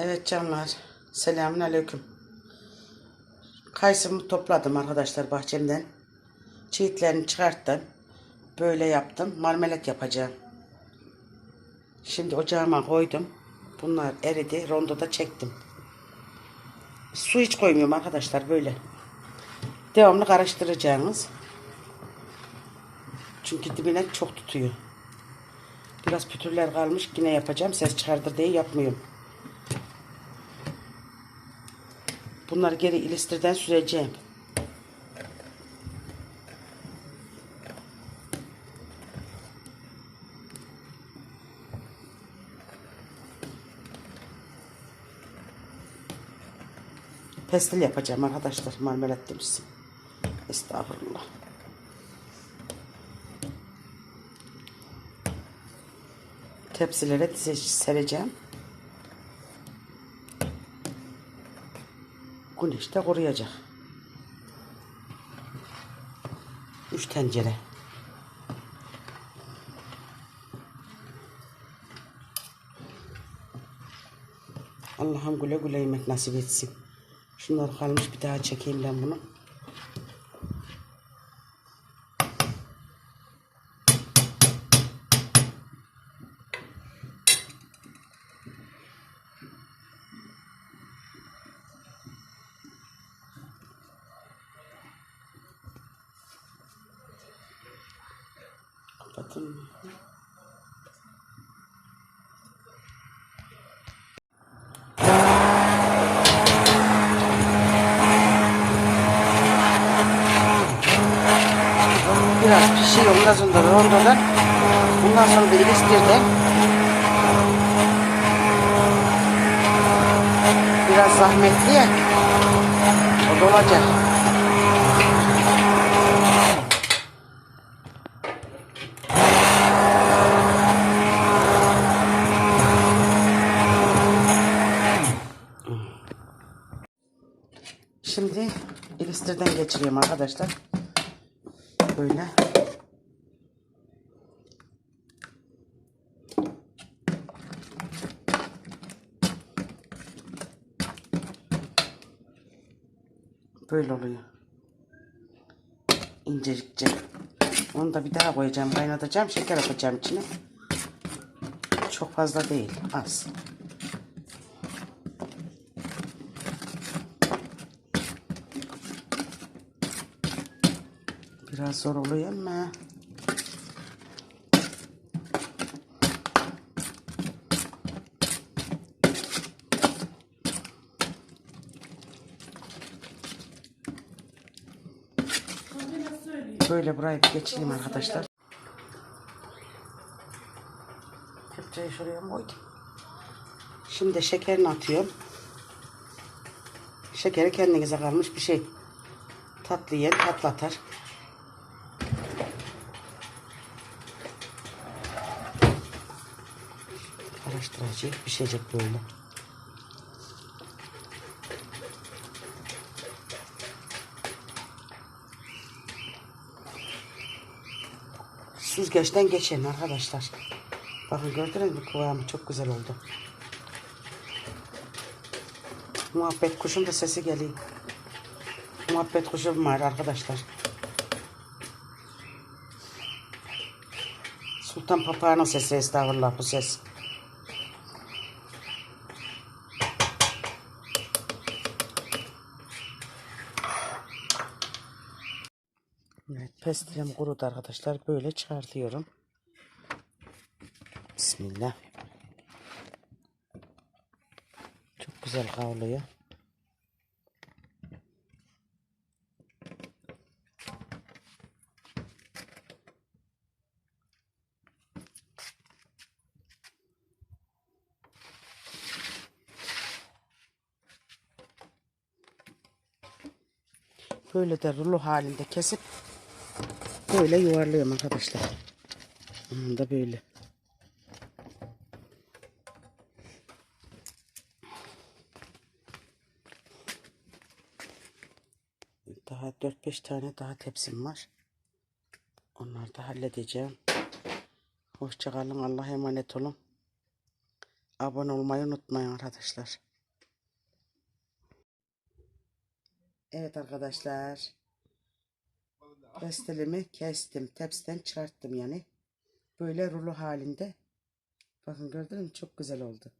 Evet canlar. Selamun aleyküm. Kayısımı topladım arkadaşlar bahçemden. Çiğitlerini çıkarttım. Böyle yaptım. Marmelat yapacağım. Şimdi ocağıma koydum. Bunlar eridi. Rondoda çektim. Su hiç koymuyorum arkadaşlar böyle. Devamlı karıştıracaksınız. Çünkü dibine çok tutuyor. Biraz pütürler kalmış. Yine yapacağım. Ses çıkardır diye yapmıyorum. Bunları geri ilistirden süreceğim. Pestil yapacağım arkadaşlar. Marmelat demişsin. Estağfurullah. Tepsilere sereceğim. Güneşte koruyacak. Üç tencere. Allah'ım güle güle yemek nasip etsin. Şunlar kalmış bir daha çekeyim ben bunu. Kapatın. Biraz pişiyor ondan sonra rondodan. Bundan sonra da ilistirden. Biraz zahmetli ya. O dolacak. Şimdi ilistirden geçiriyorum arkadaşlar. Böyle. Böyle oluyor. İncecikçe. Onu da bir daha koyacağım. Kaynatacağım. Şeker atacağım içine. Çok fazla değil. Az. Biraz zor oluyor ama. Böyle burayı bir geçeyim arkadaşlar. Kepçeyi şuraya koydum. Şimdi şekerini atıyorum. Şekeri kendinize kalmış bir şey. Tatlı yer tatlatar. Karıştıracak, pişecek böyle. Süzgeçten geçelim arkadaşlar. Bakın gördünüz mü kıvamı çok güzel oldu. Muhabbet kuşun da sesi geliyor. Muhabbet kuşum var arkadaşlar. Sultan papağanın sesi estağfurullah bu ses. Evet pestilem kurudu arkadaşlar. Böyle çıkartıyorum. Bismillah. Çok güzel kavruluyor. Böyle de rulo halinde kesip Böyle yuvarlıyorum arkadaşlar. Bunun da böyle. Daha 4-5 tane daha tepsim var. Onları da halledeceğim. Hoşçakalın. Allah'a emanet olun. Abone olmayı unutmayın arkadaşlar. Evet arkadaşlar. Pestilimi kestim. Tepsiden çıkarttım yani. Böyle rulo halinde. Bakın gördünüz mü? Çok güzel oldu.